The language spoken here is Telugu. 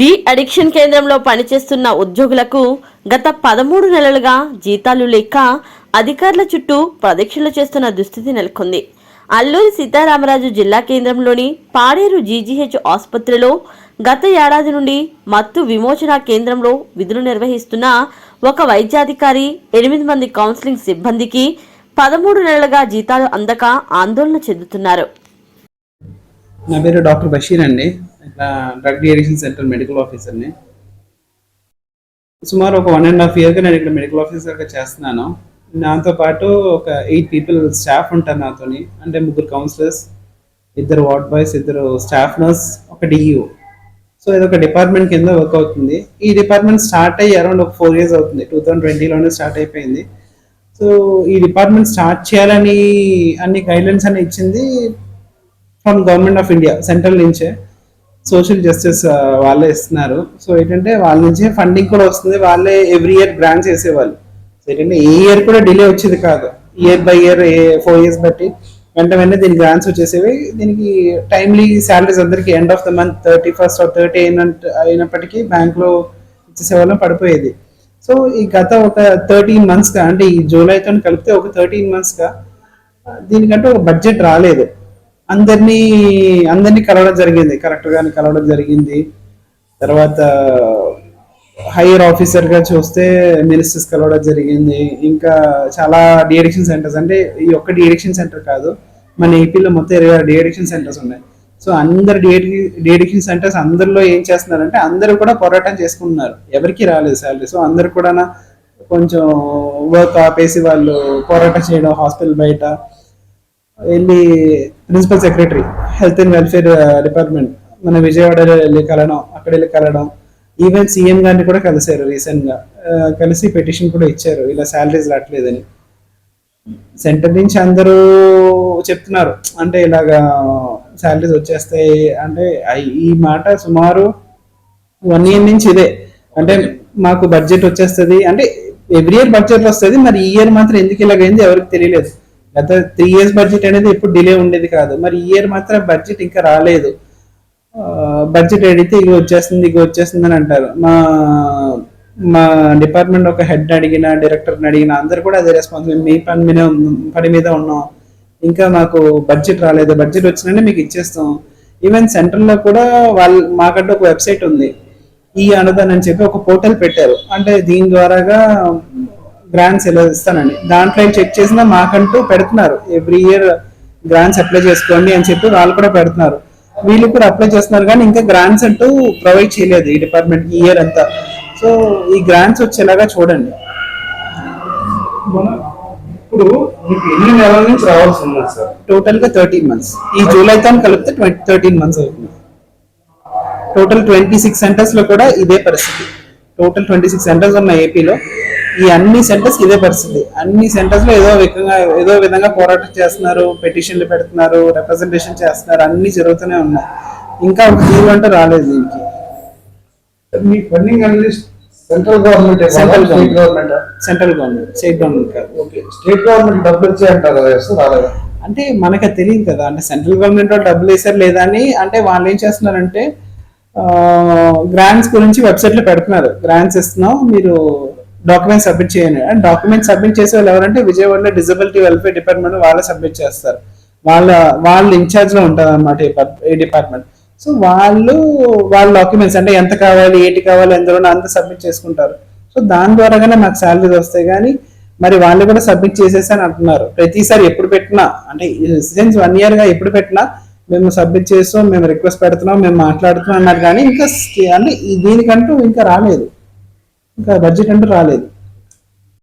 డి అడిక్షన్ కేంద్రంలో పనిచేస్తున్న ఉద్యోగులకు గత పదమూడు నెలలుగా జీతాలు లేక అధికారుల చుట్టూ ప్రదక్షిణలు చేస్తున్న దుస్థితి నెలకొంది. అల్లూరి సీతారామరాజు జిల్లా కేంద్రంలోని పాడేరు జీజీహెచ్ ఆసుపత్రిలో గత ఏడాది నుండి మత్తు విమోచన కేంద్రంలో విధులు నిర్వహిస్తున్న ఒక వైద్యాధికారి ఎనిమిది మంది కౌన్సిలింగ్ సిబ్బందికి పదమూడు నెలలుగా జీతాలు అందక ఆందోళన చెందుతున్నారు. నా పేరు డాక్టర్ బషీర్ అండి. ఇట్లా డ్రగ్ డిఎడిక్షన్ సెంటర్ మెడికల్ ఆఫీసర్ని సుమారు ఒక వన్ అండ్ హాఫ్ ఇయర్గా నేను ఇక్కడ మెడికల్ ఆఫీసర్గా చేస్తున్నాను. నాతో పాటు ఒక ఎయిట్ పీపుల్ స్టాఫ్ ఉంటారు నాతోని. అంటే ముగ్గురు కౌన్సిలర్స్ ఇద్దరు వార్డ్ బాయ్స్ ఇద్దరు స్టాఫ్ నర్స్ ఒక డిఈఓ సో ఇది ఒక డిపార్ట్మెంట్ కింద వర్క్ అవుతుంది. ఈ డిపార్ట్మెంట్ స్టార్ట్ అయ్యి అరౌండ్ ఒక ఫోర్ ఇయర్స్ అవుతుంది. టూ థౌజండ్ ట్వంటీలోనే స్టార్ట్ అయిపోయింది. సో ఈ డిపార్ట్మెంట్ స్టార్ట్ చేయాలని అన్ని గైడ్లైన్స్ అని ఇచ్చింది from government of India central నుంచే. సోషల్ జస్టిస్ వాళ్ళే ఇస్తున్నారు. సో ఏంటంటే వాళ్ళ నుంచే ఫండింగ్ కూడా వస్తుంది. వాళ్ళే ఎవ్రీ ఇయర్ గ్రాంట్స్ వేసేవాళ్ళు సో ఏంటంటే ఏ ఇయర్ కూడా డిలే వచ్చేది కాదు. Year by year four years బట్టి వెంట వెంటనే దీని గ్రాంట్స్ వచ్చేసేవి. దీనికి టైమ్లీ శాలరీస్ అందరికి end of the month thirty first or thirty అయినట్టు అయినప్పటికీ బ్యాంక్లో ఇచ్చేసేవాళ్ళం పడిపోయేది. సో ఈ గత ఒక థర్టీన్ మంత్స్గా అంటే ఈ జూలైతో కలిపితే ఒక థర్టీన్ మంత్స్గా దీనికంటే ఒక బడ్జెట్ రాలేదు. అందరినీ అందరినీ కలవడం జరిగింది. కరెక్టర్ గారిని కలవడం జరిగింది. తర్వాత హైయర్ ఆఫీసర్గా చూస్తే మినిస్టర్స్ కలవడం జరిగింది. ఇంకా చాలా డిఎడిక్షన్ సెంటర్స్ అంటే ఈ ఒక్క డిఎడిక్షన్ సెంటర్ కాదు మన ఏపీలో మొత్తం ఇరవై ఆరు డిఎడిక్షన్ సెంటర్స్ ఉన్నాయి. సో అందరు డిఎడిక్షన్ సెంటర్స్ అందరిలో ఏం చేస్తున్నారంటే అందరూ కూడా పోరాటం చేసుకుంటున్నారు. ఎవరికి రాలేదు శాలరీ సో అందరు కూడా కొంచెం వర్క్ ఆపేసి వాళ్ళు పోరాటం చేయడం హాస్పిటల్ బయట వెళ్ళి principal secretary health and welfare department మన విజయవాడలో వెళ్ళి కలడం అక్కడ వెళ్ళి కలడం ఈవెన్ సీఎం గారిని కూడా కలిశారు రీసెంట్గా కలిసి పెటిషన్ కూడా ఇచ్చారు. ఇలా శాలరీస్ రావట్లేదని. సెంటర్ నుంచి అందరూ చెప్తున్నారు. అంటే ఇలాగా శాలరీస్ వచ్చేస్తాయి అంటే ఈ మాట సుమారు వన్ ఇయర్ నుంచి ఇదే. అంటే మాకు బడ్జెట్ వచ్చేస్తుంది. అంటే ఎవ్రీ ఇయర్ బడ్జెట్ వస్తుంది. మరి ఈ ఇయర్ మాత్రం ఎందుకు ఇలాగైంది ఎవరికి తెలియలేదు. గత త్రీ ఇయర్స్ బడ్జెట్ అనేది ఎప్పుడు డిలే ఉండేది కాదు. మరి ఈ ఇయర్ మాత్రం బడ్జెట్ ఇంకా రాలేదు. బడ్జెట్ అడిగితే ఇక వచ్చేస్తుంది ఇక వచ్చేస్తుంది అని అంటారు. మా మా డిపార్ట్మెంట్ ఒక హెడ్ అడిగిన డైరెక్టర్ని అడిగిన అందరు కూడా అదే రెస్పాన్స్ మీ పని మీద పని మీద ఉన్నాం. ఇంకా మాకు బడ్జెట్ రాలేదు. బడ్జెట్ వచ్చినంటే మీకు ఇచ్చేస్తాం. ఈవెన్ సెంటర్లో కూడా వాళ్ళు మాకంటే ఒక వెబ్సైట్ ఉంది. ఈ అనుదాన్ అని చెప్పి ఒక పోర్టల్ పెట్టారు. అంటే దీని ద్వారాగా గ్రాంట్స్ ఎలా ఇస్తానండి. దాంట్లో చెక్ చేసినా మాకంటూ పెడుతున్నారు. ఎవ్రీ ఇయర్ గ్రాంట్స్ అప్లై చేసుకోండి అని చెప్పి వాళ్ళు కూడా పెడుతున్నారు. వీళ్ళు కూడా అప్లై చేస్తున్నారు కానీ ఇంకా గ్రాంట్స్ అంటూ ప్రొవైడ్ చేయలేదు ఈ డిపార్ట్మెంట్ ఈ ఇయర్ అంతా. సో ఈ గ్రాంట్స్ వచ్చేలాగా చూడండి. ఇప్పుడు ఎన్ని నెలల నుంచి రావాల్సి సార్? టోటల్గా థర్టీన్ మంత్స్ ఈ జూలైతో కలిపితే ట్వంటీ థర్టీన్ మంత్స్ అవుతుంది. టోటల్ ట్వంటీ సిక్స్ సెంటర్స్లో కూడా ఇదే పరిస్థితి. టోటల్ ట్వంటీ సిక్స్ సెంటర్స్ ఉన్న ఏపీలో ఈ అన్ని సెంటర్స్ ఇదే పరిస్థితి. అన్ని సెంటర్స్లో ఏదో విధంగా ఏదో విధంగా పోరాటం చేస్తున్నారు పెటిషన్లు పెడుతున్నారు రిప్రజెంటేషన్ చేస్తున్నారు అన్ని జరుగుతూనే ఉన్నాయి. ఇంకా ఒక తీరు అంటూ రాలేదు దీనికి. మీ ఫండింగ్ అనేది central government government. Government central government state government కాదు. ఓకే. స్టేట్ గవర్నమెంట్ డబ్బులు ఇచ్చే అంటారు రాలేదా? అంటే మనకు తెలియదు కదా. అంటే సెంట్రల్ గవర్నమెంట్ వాళ్ళు డబ్బులు వేసారు లేదా అని అంటే వాళ్ళు ఏం చేస్తున్నారంటే గ్రాంట్స్ గురించి వెబ్సైట్లో పెడుతున్నారు. గ్రాంట్స్ ఇస్తున్నాం మీరు డాక్యుమెంట్ సబ్మిట్ చేయండి. అండ్ డాక్యుమెంట్ సబ్మిట్ చేసే వాళ్ళు ఎవరంటే విజయవాడలో డిజబిలిటీ వెల్ఫేర్ డిపార్ట్మెంట్ వాళ్ళు సబ్మిట్ చేస్తారు. వాళ్ళ వాళ్ళు ఇన్ఛార్జ్లో ఉంటారు అనమాట ఈ డిపార్ట్మెంట్. సో వాళ్ళు వాళ్ళ డాక్యుమెంట్స్ అంటే ఎంత కావాలి ఏంటి కావాలి ఎందులో అంత సబ్మిట్ చేసుకుంటారు. సో దాని ద్వారాగానే మాకు శాలరీస్ వస్తాయి. కానీ మరి వాళ్ళు కూడా సబ్మిట్ చేసేసి అని అంటున్నారు. ప్రతిసారి ఎప్పుడు పెట్టినా అంటే సిన్స్ వన్ ఇయర్గా ఎప్పుడు పెట్టినా మేము సబ్మిట్ చేస్తాం మేము రిక్వెస్ట్ పెడుతున్నాం మేము మాట్లాడుతున్నాం అన్నారు. కానీ ఇంకా అంటే దీనికంటూ ఇంకా రాలేదు. ఇంకా బడ్జెట్ అంటూ రాలేదు.